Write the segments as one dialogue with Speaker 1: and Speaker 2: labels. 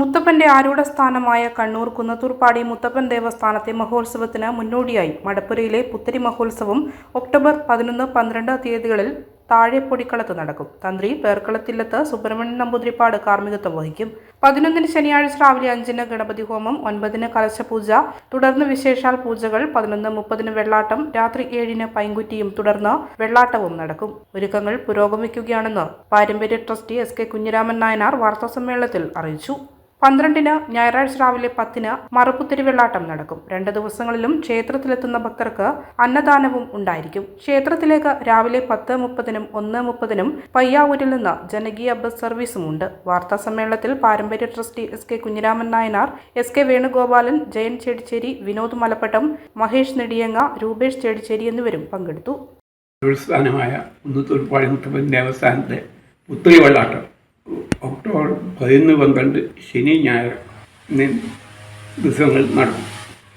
Speaker 1: മുത്തപ്പന്റെ ആരൂഢ സ്ഥാനമായ കണ്ണൂർ കുന്നത്തൂർപ്പാടി മുത്തപ്പൻ ദേവസ്ഥാനത്തെ മഹോത്സവത്തിന് മുന്നോടിയായി. മടപ്പുരയിലെ പുത്തരി മഹോത്സവം ഒക്ടോബർ പതിനൊന്ന് പന്ത്രണ്ട് തീയതികളിൽ താഴെപ്പൊടിക്കളത്ത് നടക്കും. തന്ത്രി പേർക്കളത്തില്ലത്ത് സുബ്രഹ്മണ്യൻ നമ്പൂതിരിപ്പാട് കാർമ്മികത്വം വഹിക്കും. പതിനൊന്നിന് ശനിയാഴ്ച രാവിലെ അഞ്ചിന് ഗണപതി ഹോമം ഒൻപതിന് കലശപൂജ തുടർന്ന് വിശേഷാൽ പൂജകൾ പതിനൊന്ന് മുപ്പതിന് വെള്ളാട്ടം രാത്രി ഏഴിന് പൈങ്കുറ്റിയും തുടർന്ന് വെള്ളാട്ടവും നടക്കും. ഒരുക്കങ്ങൾ പുരോഗമിക്കുകയാണെന്ന് പാരമ്പര്യ trustee S K Kunhiraman Nayanar വാർത്താസമ്മേളനത്തിൽ അറിയിച്ചു. പന്ത്രണ്ടിന് ഞായറാഴ്ച രാവിലെ പത്തിന് മറുപ്പുത്തിരി വെള്ളാട്ടം നടക്കും. രണ്ട് ദിവസങ്ങളിലും ക്ഷേത്രത്തിലെത്തുന്ന ഭക്തർക്ക് അന്നദാനവും ഉണ്ടായിരിക്കും. ക്ഷേത്രത്തിലേക്ക് രാവിലെ പത്ത് മുപ്പതിനും ഒന്ന് മുപ്പതിനും പയ്യാവൂരിൽ നിന്ന് ജനകീയ ബസ് സർവീസും ഉണ്ട് വാർത്താ സമ്മേളനത്തിൽ പാരമ്പര്യ trustee S K Kunhiraman Nayanar S K Venugopalan Jayan Chedicheri Vinod Malappattam Mahesh Nediyanga Rupesh Chedicheri എന്നിവരും പങ്കെടുത്തു.
Speaker 2: ദേവസ്ഥാനത്തെ പുത്രി വെള്ളാട്ടം ഒക്ടോബർ പതിനൊന്ന് പന്ത്രണ്ട് ശനി ഞായർ എന്നീ ദിവസങ്ങൾ നടക്കും.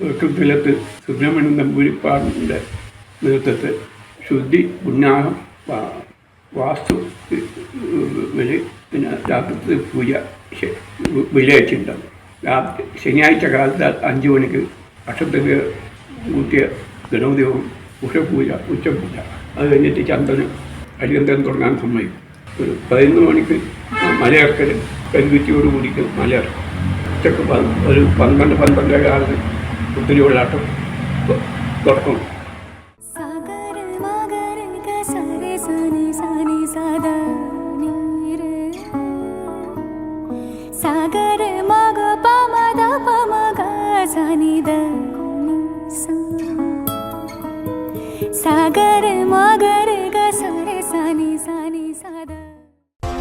Speaker 2: ഒട്ടുത്തിലത്ത് സുബ്രഹ്മണ്യൻ നമ്പൂരിപ്പാടിന്റെ നേതൃത്വത്തിൽ ശുദ്ധി പുണ്യാഹം വാസ്തു ബലി പിന്നെ രാത്രി പൂജ വെള്ളിയാഴ്ച രാത്രി ശനിയാഴ്ച കാലത്ത് അഞ്ച് മണിക്ക് അക്ഷത്തേക്ക് കൂട്ടിയ ഗണപതിവും ഉഷപൂജ ഉച്ചപൂജ. അത് കഴിഞ്ഞിട്ട് ചന്ദനം അരിയന്തരം തുടങ്ങാൻ സമ്മതിക്കും. ഒരു പതിനൊന്ന് മണിക്ക് മലയിറക്കൽ കരികുറ്റിയോട് കൂടിക്കും മലയിറക്കും ഉച്ചയ്ക്ക് ഒരു പന്ത്രണ്ട് പന്ത്രണ്ടര കാലത്ത് ഒത്തിരി വെള്ളാട്ടം തുടക്കം.
Speaker 3: സാഗര മഗ ഗ സരെ സനി സനി